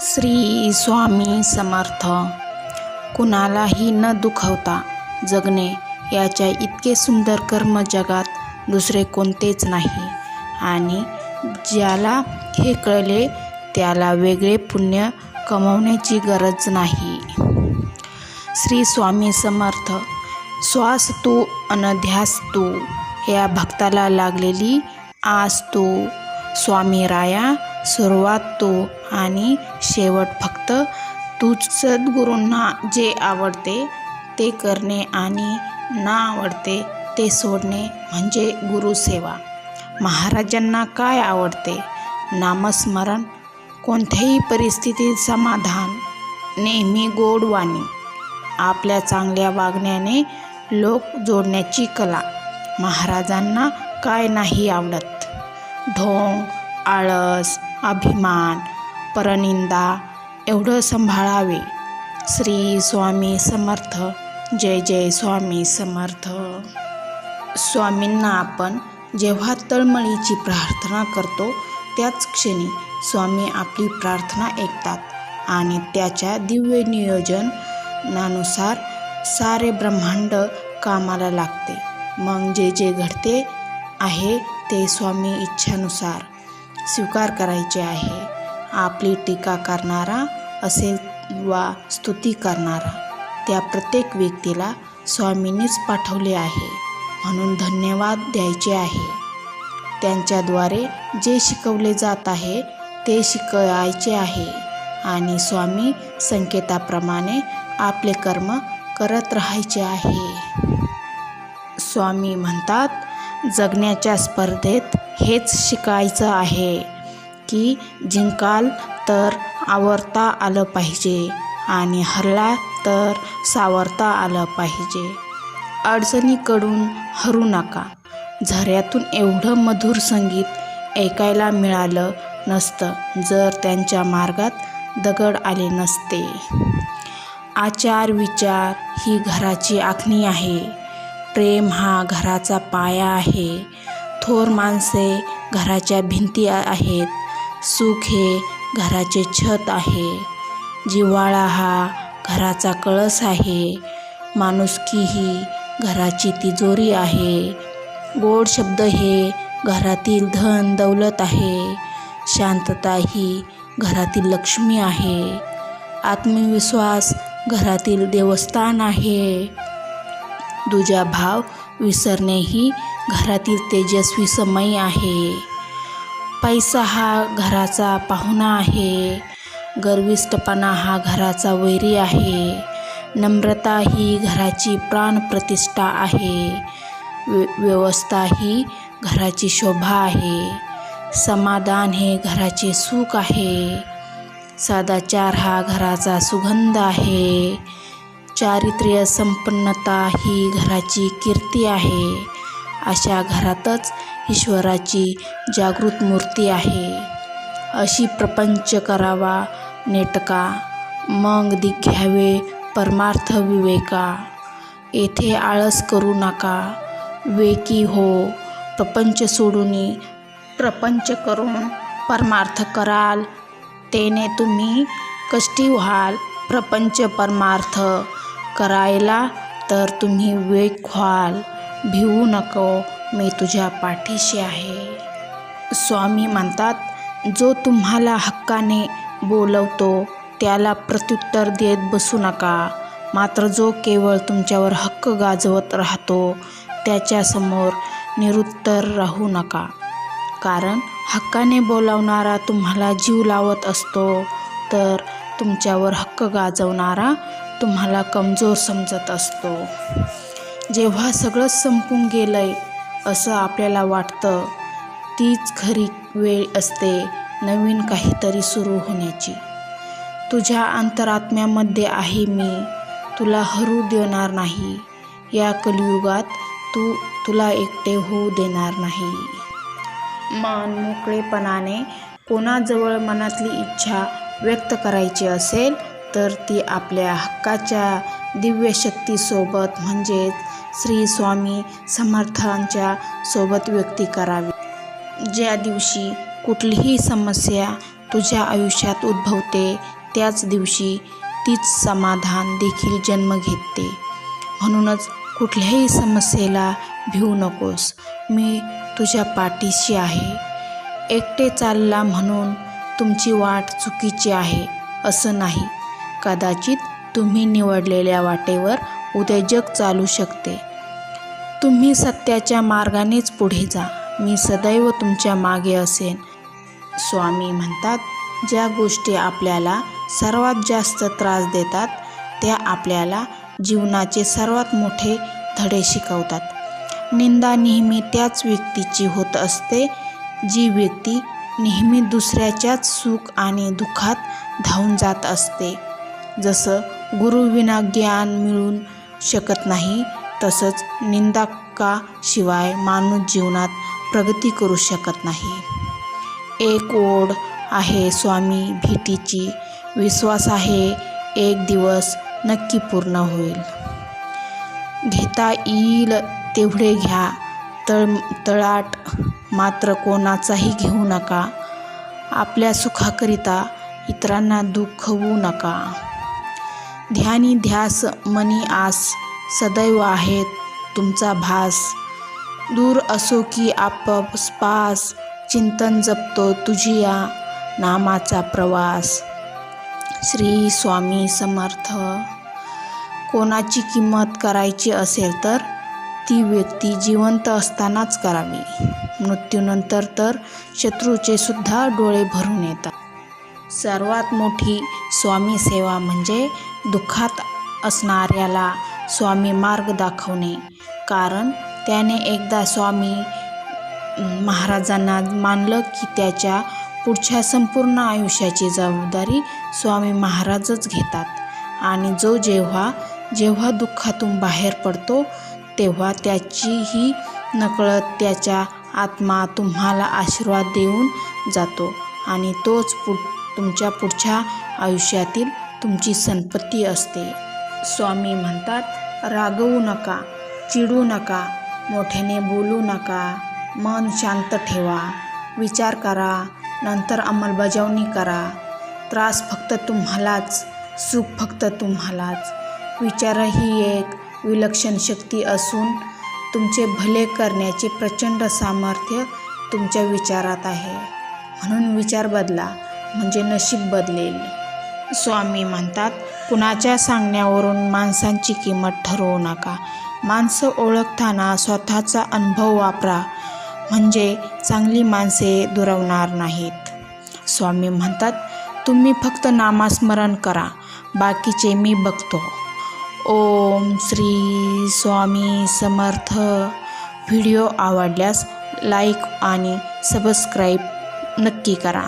श्री स्वामी समर्थ. कुणालाही न दुखवता जगणे याच्या इतके सुंदर कर्म जगात दुसरे कोणतेच नाही. आणि ज्याला हे कळले त्याला वेगळे पुण्य कमवण्याची गरज नाही. श्री स्वामी समर्थ श्वास तू अनध्यास तू या भक्ताला लागलेली आस तू. स्वामी राया सुरुवात तू आणि शेवट फक्त तूच सद्गुरूंना जे आवडते ते करणे आणि ना आवडते ते सोडणे म्हणजे गुरुसेवा. महाराजांना काय आवडते? नामस्मरण कोणत्याही परिस्थितीत समाधान नेहमी गोड वाणी आपल्या चांगल्या वागण्याने लोक जोडण्याची कला. महाराजांना काय नाही आवडत? ढोंग आळस अभिमान परनिंदा एवढं सांभाळावे. श्री स्वामी समर्थ जय जय स्वामी समर्थ. स्वामींना आपण जेव्हा तळमळीची प्रार्थना करतो त्याच क्षणी स्वामी आपली प्रार्थना ऐकतात आणि त्याच्या दिव्य नियोजनानुसार सारे ब्रह्मांड कामाला लागते. मग जे जे घडते आहे ते स्वामी इच्छानुसार स्वीकार करायचे आहे. आपली टीका करणारा असेल वा स्तुती करणारा त्या प्रत्येक व्यक्तीला स्वामींनीच पाठवले आहे म्हणून धन्यवाद द्यायचे आहे. त्यांच्याद्वारे जे शिकवले जात आहे ते शिकायचे आहे आणि स्वामी संकेताप्रमाणे आपले कर्म करत राहायचे आहे. स्वामी म्हणतात जगण्याच्या स्पर्धेत हेच शिकायचं आहे की जिंकाल तर आवरता आलं पाहिजे आणि हरला तर सावरता आलं पाहिजे. अडचणीकडून हरू नका. झऱ्यातून एवढं मधुर संगीत ऐकायला मिळालं नसतं जर त्यांच्या मार्गात दगड आले नसते. आचार विचार ही घराची आखणी आहे. प्रेम हा घराचा पाया आहे. थोर माणसे घराच्या भिंती आहेत. सुख हे घराचे छत आहे. जिव्हाळा हा घराचा कळस आहे. माणुसकी ही घराची तिजोरी आहे. गोड शब्द हे घरातील धन दौलत आहे. शांतता ही घरातील लक्ष्मी आहे. आत्मविश्वास घरातील देवस्थान आहे. दुजा भाव विसरणे ही घरातील तेजस्वी समय आहे. पैसा हा घराचा पाहुणा आहे. गर्विष्ठपणा हा घराचा वैरी आहे. नम्रता ही घराची प्राणप्रतिष्ठा आहे. व्य व्यवस्था ही घराची शोभा आहे. समाधान हे घराचे सुख आहे. सदाचार हा घराचा सुगंध आहे. चारित्र्य संपन्नता ही घराची कीर्ती आहे. अशा घरातच ईश्वराची जागृत मूर्ती आहे. अशी प्रपंच करावा नेटका मग दि घ्यावे परमार्थ विवेका. येथे आळस करू नका वेकी हो प्रपंच सोडून प्रपंच करून परमार्थ कराल. तेने तुम्ही कष्टी व्हाल प्रपंच परमार्थ. करायला तर तुम्ही वेग व्हाल. भिवू नको मी तुझ्या पाठीशी आहे. स्वामी म्हणतात जो तुम्हाला हक्काने बोलवतो त्याला प्रत्युत्तर देत बसू नका. मात्र जो केवळ तुमच्यावर हक्क गाजवत राहतो त्याच्यासमोर निरुत्तर राहू नका. कारण हक्काने बोलावणारा तुम्हाला जीव लावत असतो तर तुमच्यावर हक्क गाजवणारा तुम्हाला कमजोर समजत असतो. जेव्हा सगळंच संपून गेलं आहे असं आपल्याला वाटतं. तीच खरी वेळ असते नवीन काहीतरी सुरू होण्याची. तुझ्या अंतरात्म्यामध्ये आहे मी तुला हरू देणार नाही. या कलियुगात तू तुला एकटे होऊ देणार नाही. मान मोकळेपणाने कोणाजवळ मनातली इच्छा व्यक्त करायची असेल तर ती आपल्या हक्काच्या दिव्यशक्तीसोबत म्हणजेच श्री स्वामी समर्थांच्या सोबत व्यक्ती करावी. ज्या दिवशी कुठलीही समस्या तुझ्या आयुष्यात उद्भवते त्याच दिवशी तीच समाधान देखील जन्म घेते. म्हणूनच कुठल्याही समस्येला भिवू नकोस. मी तुझ्या पाठीशी आहे. एकटे चालला म्हणून तुमची वाट चुकीची आहे असं नाही. कदाचित तुम्ही निवडलेल्या वाटेवर उद्या जग चालू शकते. तुम्ही सत्याच्या मार्गानेच पुढे जा. मी सदैव तुमच्या मागे असेन. स्वामी म्हणतात ज्या गोष्टी आपल्याला सर्वात जास्त त्रास देतात त्या आपल्याला जीवनाचे सर्वात मोठे धडे शिकवतात. निंदा नेहमी त्याच व्यक्तीची होत असते जी व्यक्ती नेहमी दुसऱ्याच्याच सुख आणि दुःखात धावून जात असते. जसं गुरुविना ज्ञान मिळून शकत नाही तसंच निंदाकाशिवाय माणूस जीवनात प्रगती करू शकत नाही. एक ओढ आहे स्वामी भेटीची विश्वास आहे एक दिवस नक्की पूर्ण होईल. घेता येईल तेवढे घ्या तळ तळाट मात्र कोणाचाही घेऊ नका. आपल्या सुखाकरिता इतरांना दुखवू नका. ध्यानी ध्यास मनी आस सदैव आहेत तुमचा भास. दूर असो की आपास चिंतन जपतो तुझी या नामाचा प्रवास. श्री स्वामी समर्थ. कोणाची किंमत करायची असेल तर ती व्यक्ती जिवंत असतानाच करावी. मृत्यूनंतर तर शत्रूचे सुद्धा डोळे भरून येतात. सर्वात मोठी स्वामी सेवा म्हणजे दुःखात असणाऱ्याला स्वामी मार्ग दाखवणे. कारण त्याने एकदा स्वामी महाराजांना मानलं की त्याच्या पुढच्या संपूर्ण आयुष्याची जबाबदारी स्वामी महाराजच घेतात. आणि जो जेव्हा जेव्हा दुःखातून बाहेर पडतो तेव्हा त्याचीही नकळत त्याच्या आत्मा तुम्हाला आशीर्वाद देऊन जातो. आणि तोच पु तुमच्या पुढच्या आयुष्यातील तुमची संपत्ती असते. स्वामी म्हणतात रागवू नका चिडू नका मोठ्याने बोलू नका मन शांत ठेवा विचार करा नंतर अंमलबजावणी करा. त्रास फक्त तुम्हालाच सुख फक्त तुम्हालाच. विचार ही एक विलक्षण शक्ती असून तुमचे भले करण्याचे प्रचंड सामर्थ्य तुमच्या विचारात आहे. म्हणून विचार बदला. म्हणजे नशीब बदलेल. स्वामी म्हणतात कुणाच्या सांगण्यावरून माणसांची किंमत ठरवू नका. माणसं ओळखताना स्वतःचा अनुभव वापरा म्हणजे चांगली माणसे दुरवणार नाहीत. स्वामी म्हणतात तुम्ही फक्त नामस्मरण करा बाकीचे मी बघतो. ओम श्री स्वामी समर्थ. व्हिडिओ आवडल्यास लाईक आणि सबस्क्राईब नक्की करा.